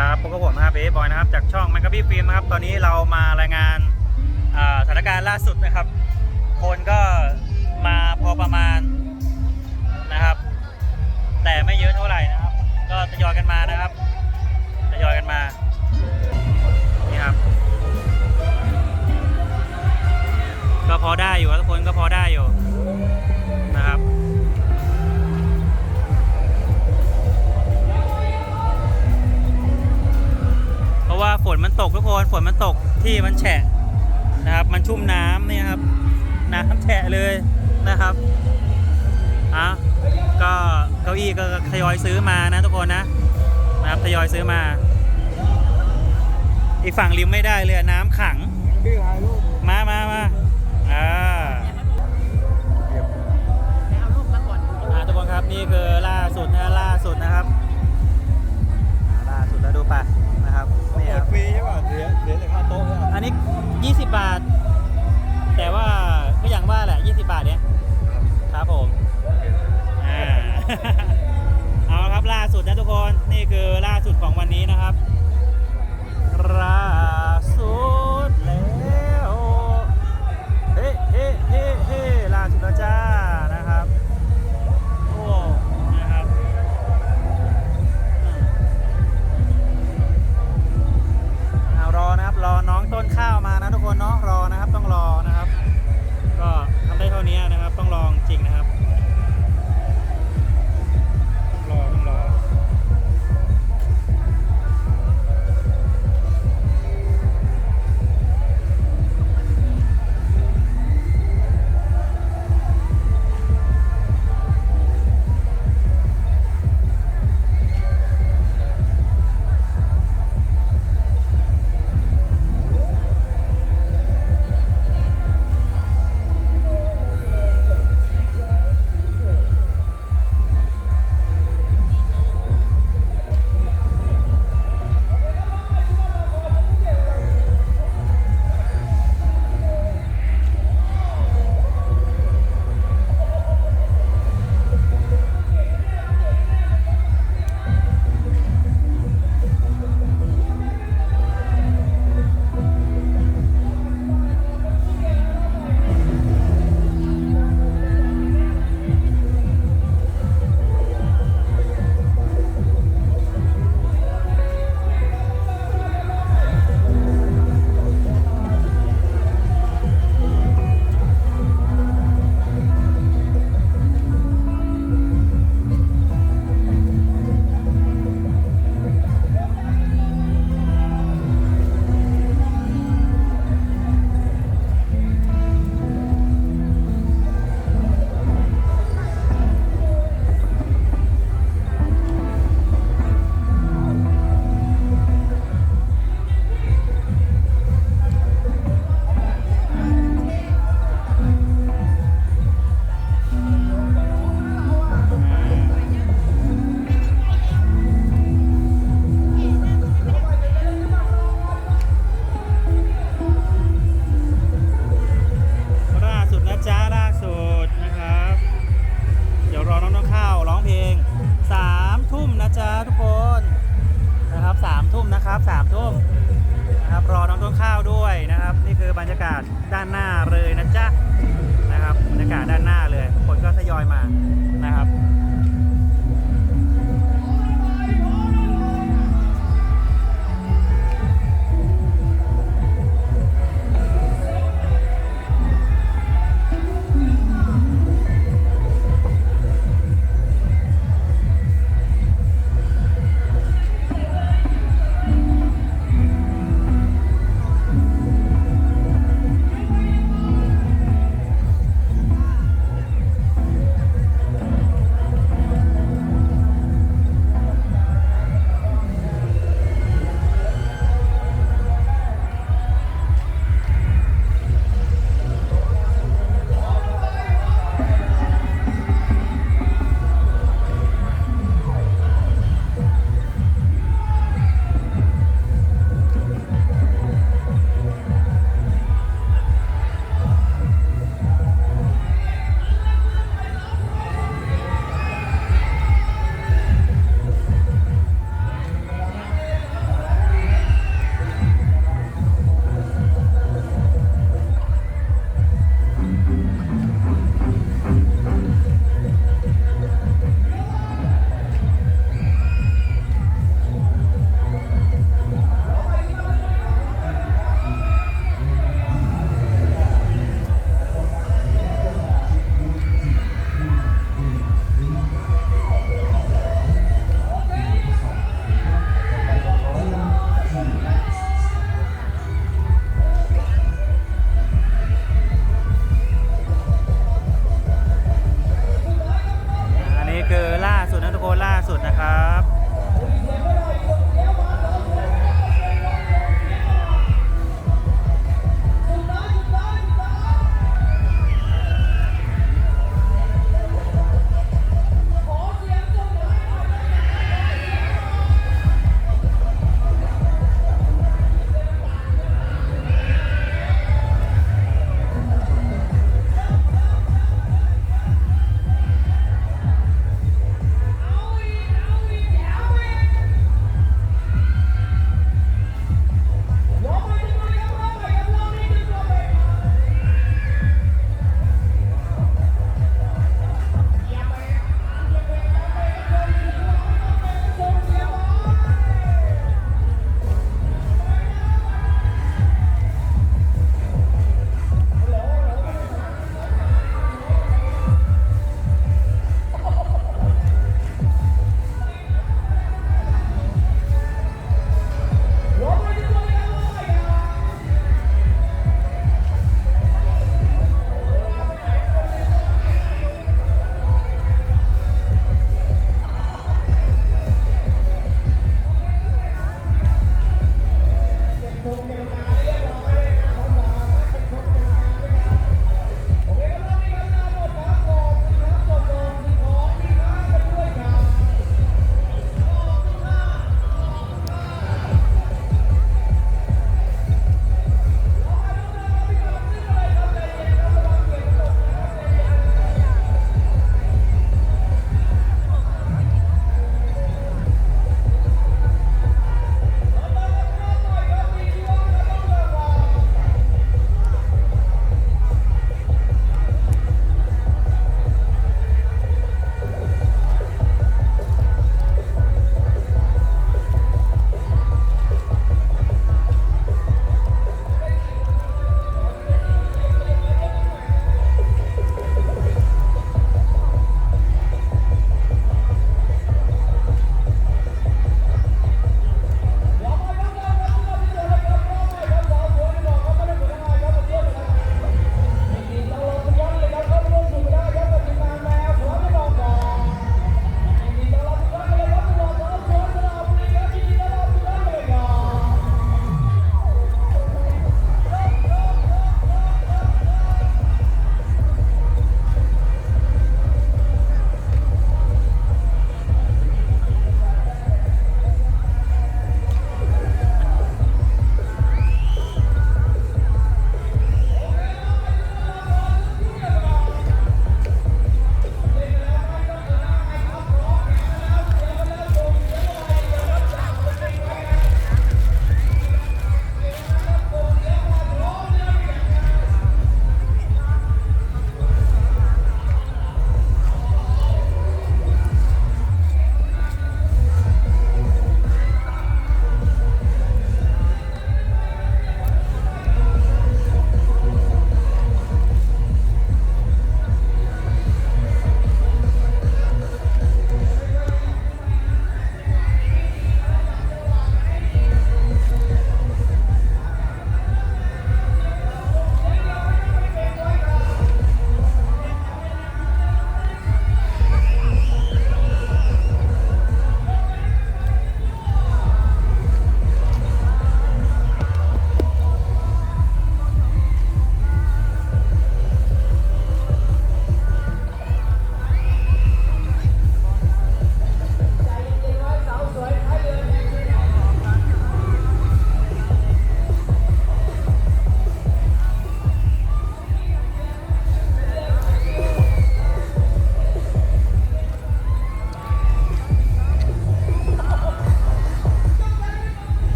ครับพบกับผมนะครับเบสบอยนะครับ จากช่องแมกกาบี้ฟิล์มนะครับ ตอนนี้เรามารายงานสถานการณ์ล่าสุดนะครับ คนก็มาพอประมาณนะครับ แต่ไม่เยอะเท่าไหร่นะครับ ก็ทยอยกันมานะครับทยอยกันมานี่ครับ ก็พอได้อยู่ทุกคนก็พอได้อยู่นะครับ ว่าฝนมันตกทุกคนฝนมันตกที่มันแฉะนะครับ มันชุ่มน้ำเนี่ยครับ น้ำแฉะเลยนะครับอะก็เก้าอี้ก็ทยอยซื้อมานะทุกคนนะนะครับทยอยซื้อมา อีกฝั่งริมไม่ได้เลยน้ำขังมามามาอ่าเอารูปมาก่อนทุกคนครับนี่คือล่าสุดนะล่าสุดนะครับ ล่าสุดแล้วดูไป นะครับนี่เปิครัดบฟรีใช่ป่ะเสียเสียแต่ค่าโต๊ะเนี่ยอันนี้ 20 บาท แต่ว่าก็อย่างว่าแหละ 20 บาทเนี้ย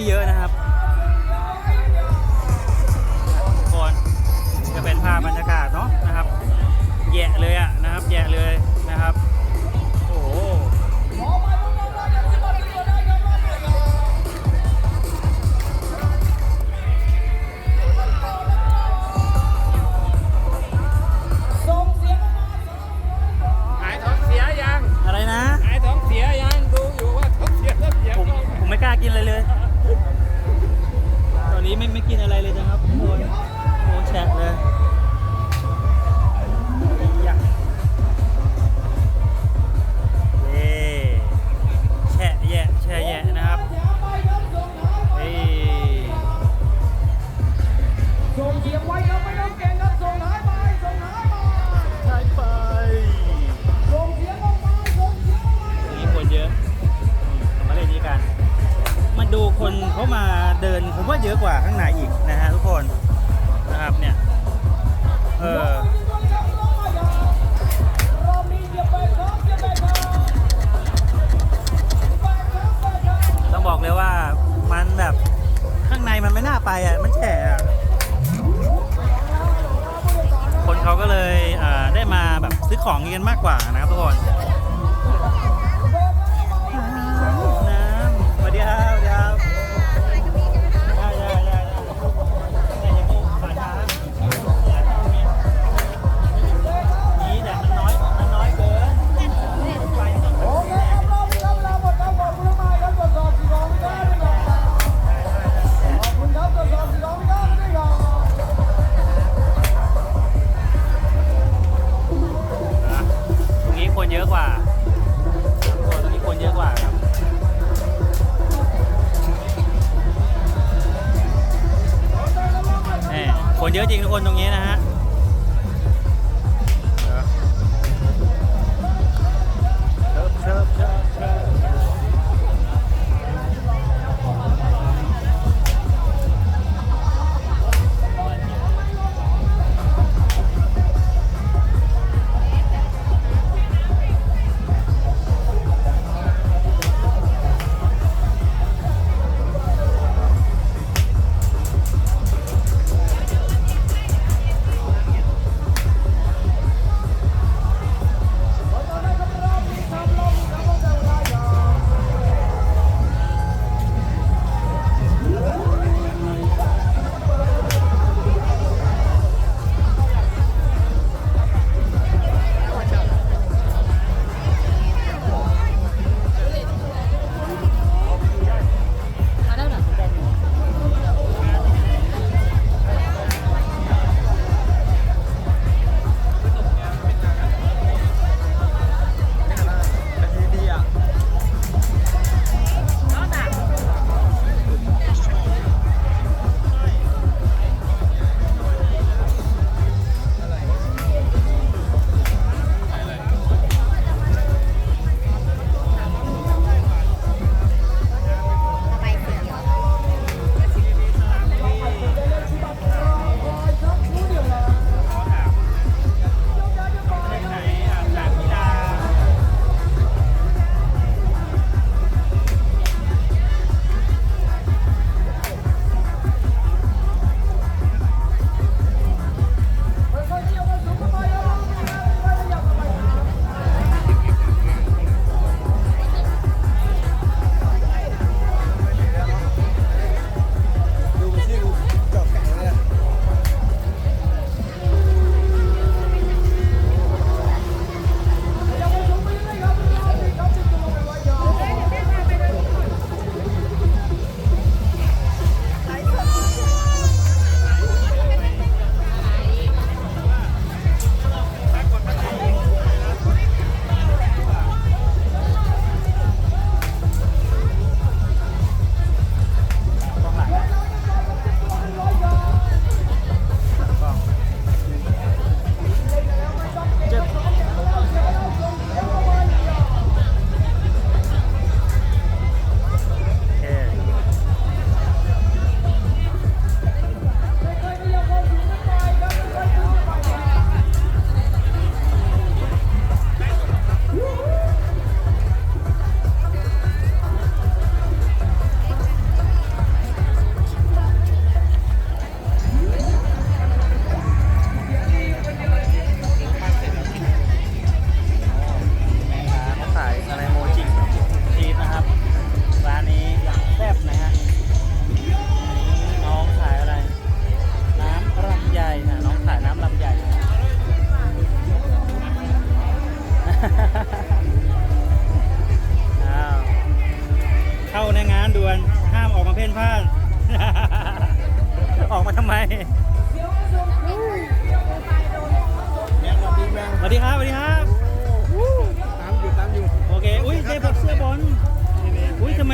ไม่เยอะนะ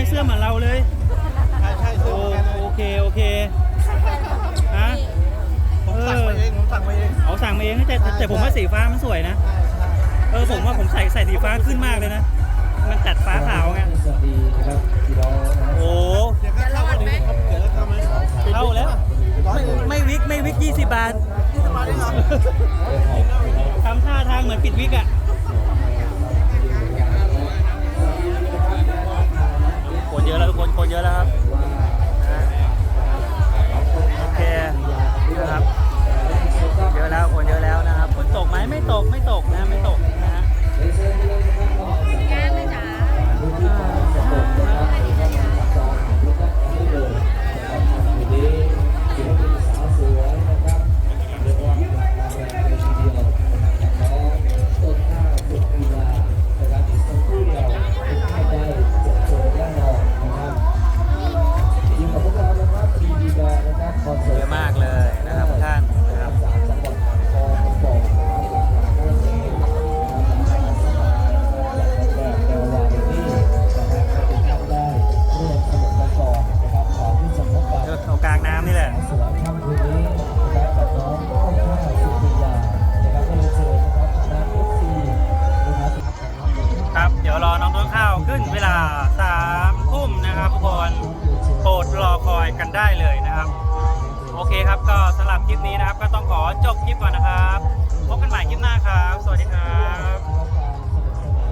เสื้อเหมือนเราเลยใช่ใช่โอซื้อเโอเคโอเคฮะผมสั่งไปเองผมสั่งไปเองเขาสั่งมาเองแต่แต่ผมว่าสีฟ้ามันสวยนะเออผมว่าผมใส่ใส่สีฟ้าขึ้นมากเลยนะ มันจัดฟ้าขาวไงสอ้องนะรโอ้ดี๋ยเข้าลยวก็มเลยาแล้วไม่ไม่วิกไม่วิกยี่สิบบาททำท่าทางเหมือนปิดวิกอะ เยอะแล้วทุกคนคนเยอะแล้วครับ